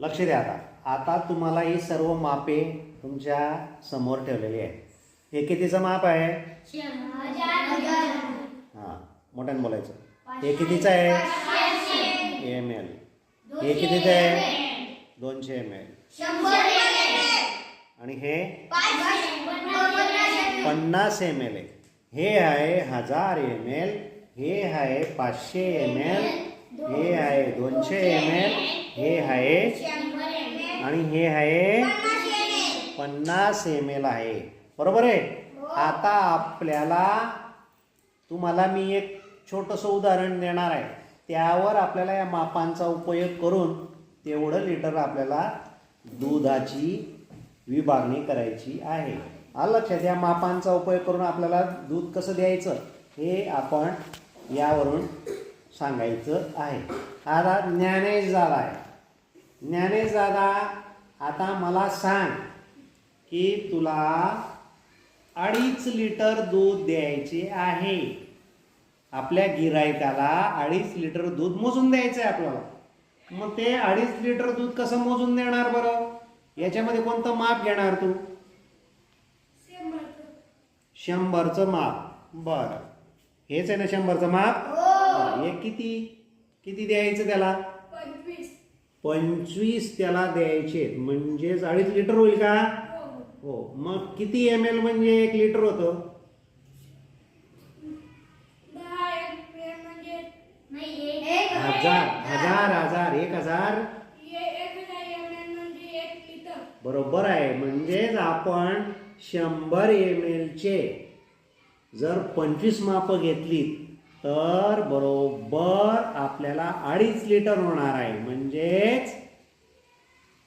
लक्ष द्या आता. आता तुम्हाला ही सर्व मापे तुमच्यासमोर ठेवलेली आहेत. हे कितीचं माप आहे? हां मोठ्यानं बोलायचं. हे कितीचं आहे? एम एल हे कितीचं आहे? दोनशे एम एल आणि हे? पन्नास एम एल आहे. हे आहे हजार एम एल हे आहे पाचशे एम एल हे आहे दोनशे एम एल हे आहे आणि हे आहे पन्नास एम एल आहे. बरोबर आहे? आता आपल्याला तुम्हाला मी एक छोटंसं उदाहरण देणार आहे. त्यावर आपल्याला या मापांचा उपयोग करून तेवढं लिटर आपल्याला दुधाची विभागणी करायची आहे. आलं लक्षात या मापांचा उपयोग करून आपल्याला दूध कसं द्यायचं? हे आपण यावरून सांगायचं आहे. आता ज्ञानेश दादा आहे. ज्ञानेश दादा आता मला सांग की तुला अडीच लिटर दूध द्यायचे आहे. आपल्या गिरायकाला अडीच लिटर दूध मोजून द्यायचं आहे आपल्याला. मग ते अडीच लिटर दूध कसं मोजून देणार बरं? याच्यामध्ये कोणतं माप घेणार तू? शंभरचं माप. बरं. हेच आहे ना शंभरचं माप? हे किती? किती द्यायचं त्याला? पंचवीस. त्याला द्यायचे म्हणजेच अडीच लिटर होईल का? हो. मग किती एम एल म्हणजे एक लिटर होतं? हजार. हजार हजार. एक हजार. बरोबर आहे. म्हणजेच आपण शंभर एम एलचे जर पंचवीस मापं घेतली तर बरोबर आपल्याला अडीच लिटर होणार आहे. म्हणजेच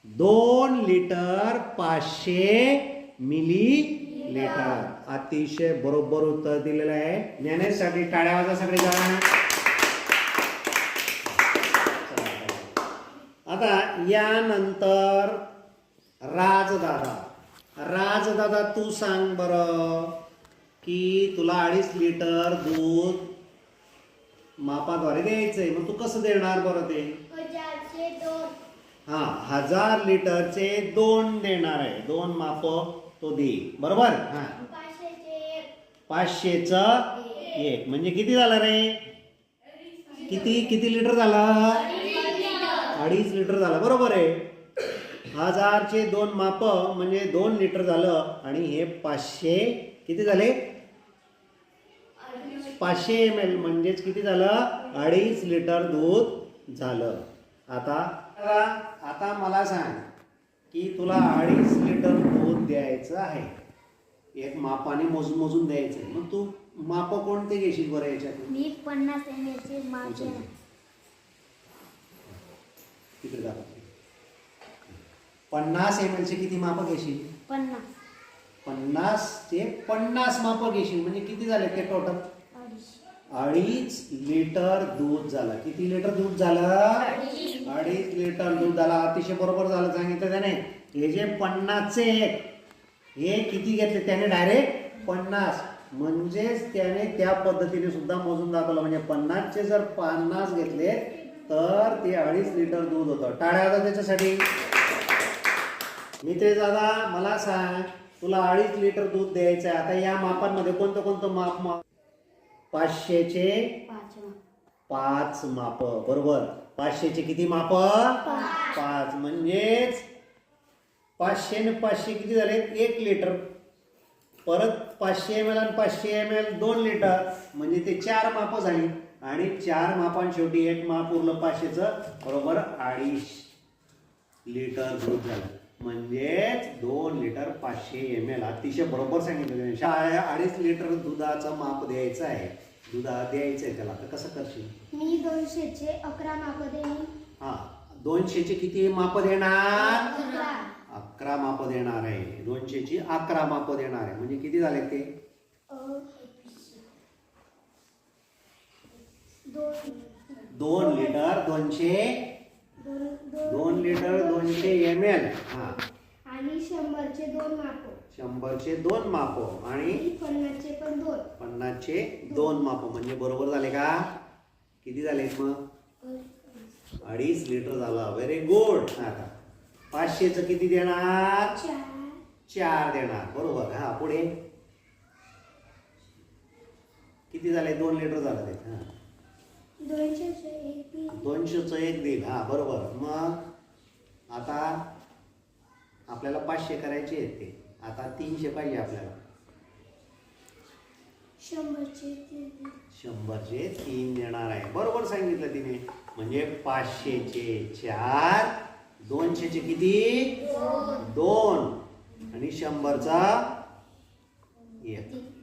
दोन लिटर पाचशे मिली लिटर अतिशय बरोबर उत्तर दिलेलं आहे. ज्ञानेशसाठी टाळ्या वाजा सगळे जण आता यानंतर राजदादा. राजदादा तू सांग बरं की तुला अडीच लिटर दूध मापाद्वारे द्यायचंय. मग तू कसं देणार बरं ते? हा हजार लिटरचे दोन देणार आहे. दोन माप तो दे. बरोबर? हा. पाचशेच एक. म्हणजे किती झालं रे? किती किती लिटर झालं? अडीच लिटर झालं. बरोबर आहे. हजारचे दोन माप म्हणजे दोन लिटर झालं. आणि हे पाचशे किती झाले? पाचशे एम एल म्हणजेच किती झालं? अडीच लिटर दूध झालं. आता आता मला सांग की तुला अडीच लिटर दूध द्यायचं आहे. एक मापाने मोजून मोजून द्यायचं आहे. मग तू माप कोणते घेशील बरं याच्यात मी पन्नास एम एल चे माप उचल. घेणार. तिकडे जा पन्नास एम एलचे किती माप घेशील? पन्नास. पन्नासचे पन्नास माप घेशील. म्हणजे किती झाले ते टोटल अडीच लिटर दूध झालं. किती लिटर दूध झालं? अडीच. लिटर दूध झालं. अतिशय बरोबर झालं. सांगितलं त्याने. हे जे पन्नासचे हे किती घेतले? त्याने डायरेक्ट पन्नास. म्हणजेच त्याने त्या पद्धतीने सुद्धा मोजून दाखवलं. म्हणजे पन्नासचे जर पन्नास घेतले तर ते अडीच लिटर दूध होतं. टाळ्या होता त्याच्यासाठी. मित्रे दादा मला सांग तुला अडीच लिटर दूध द्यायचं आहे आता या मापांमध्ये कोणतं कोणतं माप माप पाचशेचे पाच माप. पाच माप बरोबर. पाचशेचे किती माप? पाच. म्हणजेच पाचशे ने पाचशे किती झाले? एक लिटर. परत पाचशे एम एल आणि पाचशे एम एल दोन लिटर. म्हणजे ते चार माप झाली. आणि चार मापां शेवटी एक माप उरलं पाचशेचं. बरोबर अडीच लिटर दूध झालं. म्हणजेच दोन लिटर पाचशे एम एल अतिशय बरोबर सांगितलं अडीच लिटर दुधाचं माप द्यायचं आहे. दुधा द्यायचं आहे त्याला. तर कसं करशील? मी दोनशेचे अकरा माप देईन. हा दोनशेचे किती माप देणार? अकरा. माप देणार आहे. दोनशेची अकरा माप देणार आहे. म्हणजे किती झाले ते? दोन. लिटर दोनशे? दोन दोन. लिटर दोनशे एम एल हा. आणि शंभरचे दोन माप. शंभरचे दोन माप आणि पन्नासचे पण दोन. पन्नासचे दोन माप. म्हणजे बरोबर झाले का? किती झाले मग? अडीच लिटर झाला. व्हेरी गुड आता पाचशेचं किती देणार? चार चार देणार. बरोबर. हा पुढे. किती झाले? दोन लिटर झालं ते. हा. दोनशेचे एक तीन दोनशेचं एक देईल हा बरोबर. मग आता आपल्याला पाचशे करायचे आहेत ते. आता तीनशे पाहिजे आपल्याला. शंभरचे तीन. देणार आहे. बरोबर सांगितलं तिने. म्हणजे पाचशेचे चार दोनशेचे किती? दोन. आणि शंभरचा एक.